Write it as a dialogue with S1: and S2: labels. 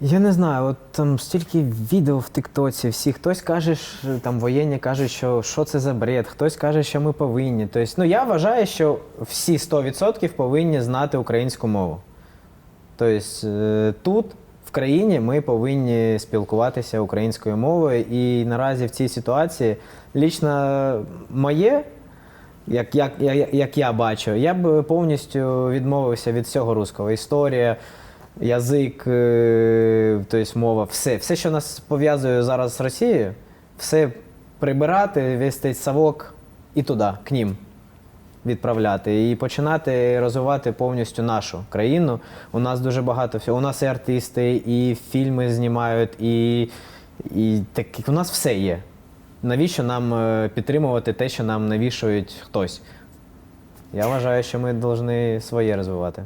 S1: Я не знаю, от там стільки відео в Тиктоці, всі хтось каже, що, там воєнні кажуть, що що це за бред, хтось каже, що ми повинні. Тобто, ну я вважаю, що всі 100% повинні знати українську мову. Тобто е, тут, в країні, ми повинні спілкуватися українською мовою. І наразі в цій ситуації лічно моє, як, як, як, як я бачу, я б повністю відмовився від всього руського. Історія, язик, е, тобто мова, все, все, що нас пов'язує зараз з Росією, все прибирати, весь цей совок і туди, к ним відправляти і починати розвивати повністю нашу країну. У нас дуже багато всього. У нас і артисти, і фільми знімають, і, і так, у нас все є. Навіщо нам е, підтримувати те, що нам навішують хтось? Я вважаю, що ми повинні своє розвивати.